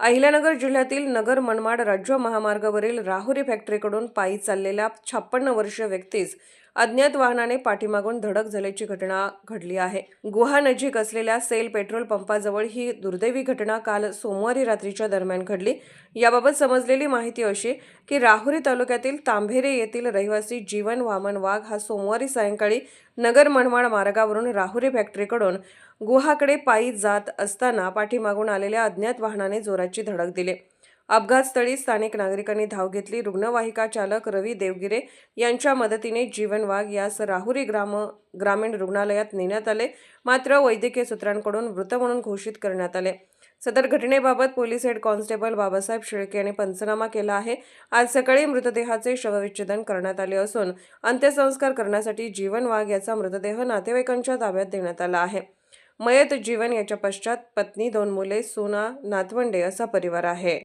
अहिल्यानगर जिल्ह्यातील नगर मनमाड राज्य महामार्गावरील राहुरी फॅक्टरीकडून पायी चाललेल्या छप्पन्न वर्षीय व्यक्तीस अज्ञात वाहनाने पाठीमागून धडक झाल्याची घटना घडली आहे. गुहा नजीक असलेल्या सेल पेट्रोल पंपाजवळ ही दुर्दैवी घटना काल सोमवारी रात्रीच्या दरम्यान घडली. याबाबत समजलेली माहिती अशी की राहुरी तालुक्यातील तांभेरे येथील रहिवासी जीवन वामन वाघ हा सोमवारी सायंकाळी नगर मनमाड मार्गावरून राहुरी फॅक्टरीकडून गुहाकडे पायी जात असताना पाठीमागून आलेल्या अज्ञात वाहनाने अपघाताची धडक दिली. अपघातस्थळी स्थानिक नागरिकांनी धाव घेतली. रुग्णवाहिका चालक रवी देवगिरे यांच्या मदतीने जीवन वाघ यास राहुरी ग्राम ग्रामीण रुग्णालयात नेण्यात आले. मात्र वैद्यकीय सूत्रांकडून मृत म्हणून घोषित करण्यात आले. सदर घटनेबाबत police head constable Babasaheb Shelke यांनी पंचनामा केला आहे. आज सकाळी मृतदेहाचे शवविच्छेदन करण्यात आले असून अंत्यसंस्कार करण्यासाठी जीवन वाघ याचा मृतदेह नातेवाईकांच्या ताब्यात देण्यात आला आहे. मयत जीवन याच्या पश्चात पत्नी दोन मुले सोना नातवंडे असा परिवार आहे.